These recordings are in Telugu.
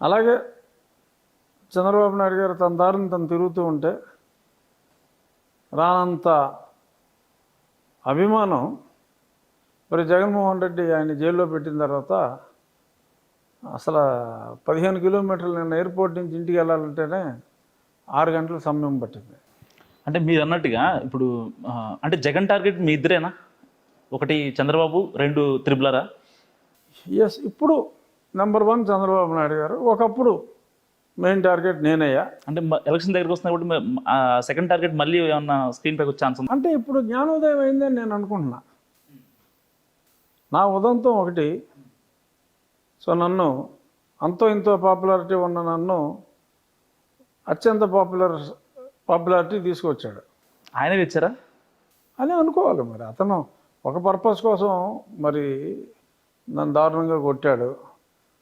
అలాగే చంద్రబాబు నాయుడు గారు తన దారిని తను తిరుగుతూ ఉంటే రానంత అభిమానం మరి జగన్మోహన్ రెడ్డి ఆయన జైల్లో పెట్టిన తర్వాత అసలు పదిహేను కిలోమీటర్లు నేను ఎయిర్పోర్ట్ నుంచి ఇంటికి వెళ్ళాలంటేనే ఆరు గంటల సమయం పట్టింది. అంటే మీరు అన్నట్టుగా ఇప్పుడు అంటే జగన్ టార్గెట్ మీ ఇద్దరేనా? ఒకటి చంద్రబాబు రెండు త్రిబులరా? ఎస్ ఇప్పుడు నెంబర్ వన్ చంద్రబాబు నాయుడు గారు. ఒకప్పుడు మెయిన్ టార్గెట్ నేనయ్యా. అంటే ఎలక్షన్ దగ్గరికి వస్తున్నప్పుడు సెకండ్ టార్గెట్ మళ్ళీ ఏమన్నా స్క్రీన్ పైకి వచ్చే ఛాన్స్ అంటే ఇప్పుడు జ్ఞానోదయం అయిందని నేను అనుకుంటున్నా. నా ఉదంతం ఒకటి. సో నన్ను అంతో ఇంతో పాపులారిటీ ఉన్న నన్ను అత్యంత పాపులర్ పాపులారిటీ తీసుకొచ్చాడు. ఆయనే తెచ్చారా? అని అనుకోవాలి మరి. అతను ఒక పర్పస్ కోసం మరి నన్ను దారుణంగా కొట్టాడు.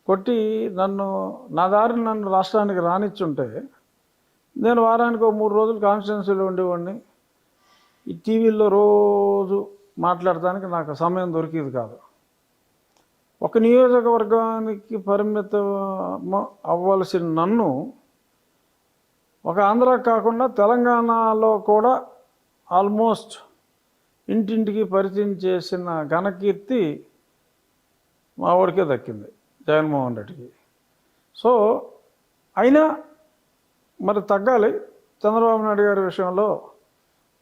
కొట్టి నన్ను నా దారిని నన్ను రాష్ట్రానికి రానిచ్చుంటే నేను వారానికి ఒక మూడు రోజులు కాన్స్టిట్యున్సీలో ఉండేవాడిని. ఈ టీవీల్లో రోజు మాట్లాడటానికి నాకు సమయం దొరికేది కాదు. ఒక నియోజకవర్గానికి పరిమితం అవ్వాల్సిన నన్ను ఒక ఆంధ్ర కాకుండా తెలంగాణలో కూడా ఆల్మోస్ట్ ఇంటింటికి పరిచయం చేసిన ఘనకీర్తి మా వాడికే దక్కింది. జగన్మోహన్ రెడ్డికి సో అయినా మరి తగ్గాలి. చంద్రబాబు నాయుడు గారి విషయంలో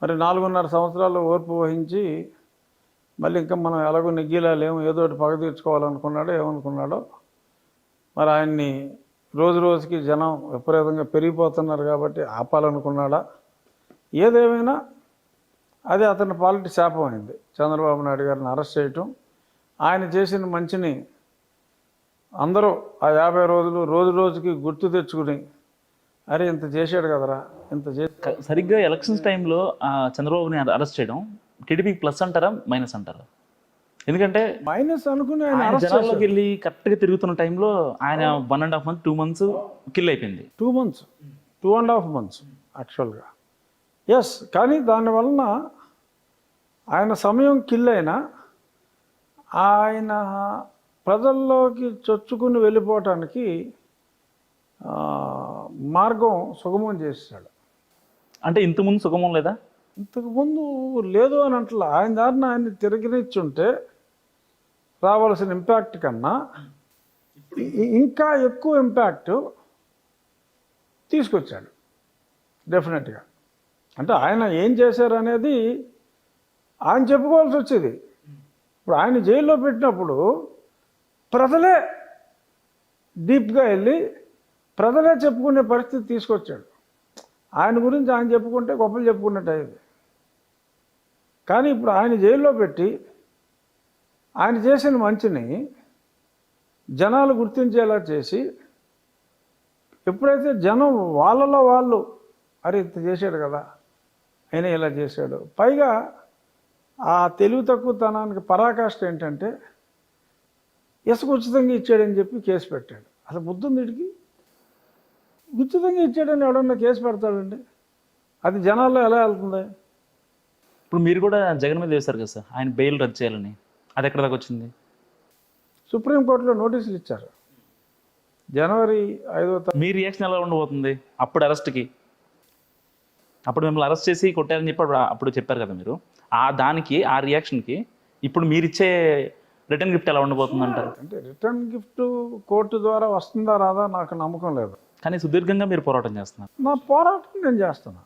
మరి నాలుగున్నర సంవత్సరాలు ఓర్పు వహించి మళ్ళీ ఇంకా మనం ఎలాగో నెగ్గీలా లేము ఏదో ఒకటి పగ తీర్చుకోవాలనుకున్నాడో ఏమనుకున్నాడో మరి ఆయన్ని రోజు రోజుకి జనం విపరీతంగా పెరిగిపోతున్నారు కాబట్టి ఆపాలనుకున్నాడా? ఏదేమైనా అది అతని పాలిటీ శాపం అయింది చంద్రబాబు నాయుడు గారిని అరెస్ట్ చేయటం ఆయన చేసిన మంచిని అందరూ ఆ యాభై రోజులు రోజు రోజుకి గుర్తు తెచ్చుకుని అరే ఇంత చేశాడు కదరా ఇంత చే క- సరిగ్గా ఎలక్షన్స్ టైంలో చంద్రబాబుని అరెస్ట్ చేయడం టీడీపీ ప్లస్ అంటారా మైనస్ అంటారా? ఎందుకంటే మైనస్ అనుకుని జనాల్లోకి వెళ్ళి కరెక్ట్గా తిరుగుతున్న టైంలో ఆయన one and half month two months kill అయిపోయింది. Two months two and half months యాక్చువల్గా. ఎస్ కానీ దానివలన ఆయన సమయం కిల్ అయినా ఆయన ప్రజల్లోకి చొచ్చుకుని వెళ్ళిపోవటానికి మార్గం సుగమం చేశాడు. అంటే ఇంతకుముందు సుగమం లేదా? ఇంతకుముందు లేదు అని అంటలా. ఆయన దారిన ఆయన్ని తిరగనిచ్చుంటే రావాల్సిన ఇంపాక్ట్ కన్నా ఇంకా ఎక్కువ ఇంపాక్ట్ తీసుకొచ్చాడు. డెఫినెట్గా అంటే ఆయన ఏం చేశారు అనేది ఆయన చెప్పుకోవాల్సి వచ్చేది. ఇప్పుడు ఆయన జైల్లో పెట్టినప్పుడు ప్రజలే డీప్గా వెళ్ళి ప్రజలే చెప్పుకునే పరిస్థితి తీసుకొచ్చాడు. ఆయన గురించి ఆయన చెప్పుకుంటే గొప్పలు చెప్పుకున్నట్టు అయ్యేది కానీ ఇప్పుడు ఆయన జైల్లో పెట్టి ఆయన చేసిన మంచిని జనాలు గుర్తించేలా చేసి ఎప్పుడైతే జనం వాళ్ళలో వాళ్ళు అరే ఇంత చేశాడు కదా ఆయన ఇలా చేశాడు. పైగా ఆ తెలివి తక్కువతనానికి పరాకాష్ట ఏంటంటే ఇసుక ఉచితంగా ఇచ్చాడని చెప్పి కేసు పెట్టాడు. అసలు బుద్ధుంది వీడికి? ఉచితంగా ఇచ్చాడని ఎవడన్నా కేసు పెడతాడండి? అది జనాల్లో ఎలా వెళ్తుంది? ఇప్పుడు మీరు కూడా జగన్ మీద వేశారు కదా సార్ ఆయన బెయిల్ రద్దు చేయాలని. అది ఎక్కడ దాకా వచ్చింది? సుప్రీంకోర్టులో నోటీసులు ఇచ్చారు. జనవరి ఐదో తారీఖు మీ రియాక్షన్ ఎలా ఉండబోతుంది అప్పుడు అరెస్ట్కి? అప్పుడు మిమ్మల్ని అరెస్ట్ చేసి కొట్టారని చెప్పి అప్పుడు అప్పుడు చెప్పారు కదా మీరు. ఆ దానికి ఆ రియాక్షన్కి ఇప్పుడు మీరు ఇచ్చే రిటర్న్ గిఫ్ట్ ఎలా ఉండబోతుంది అంటారు అంటే రిటర్న్ గిఫ్ట్ కోర్టు ద్వారా వస్తుందా రాదా నాకు నమ్మకం లేదు. కానీ సుదీర్ఘంగా మీరు పోరాటం చేస్తున్నారు. నా పోరాటం నేను చేస్తున్నా.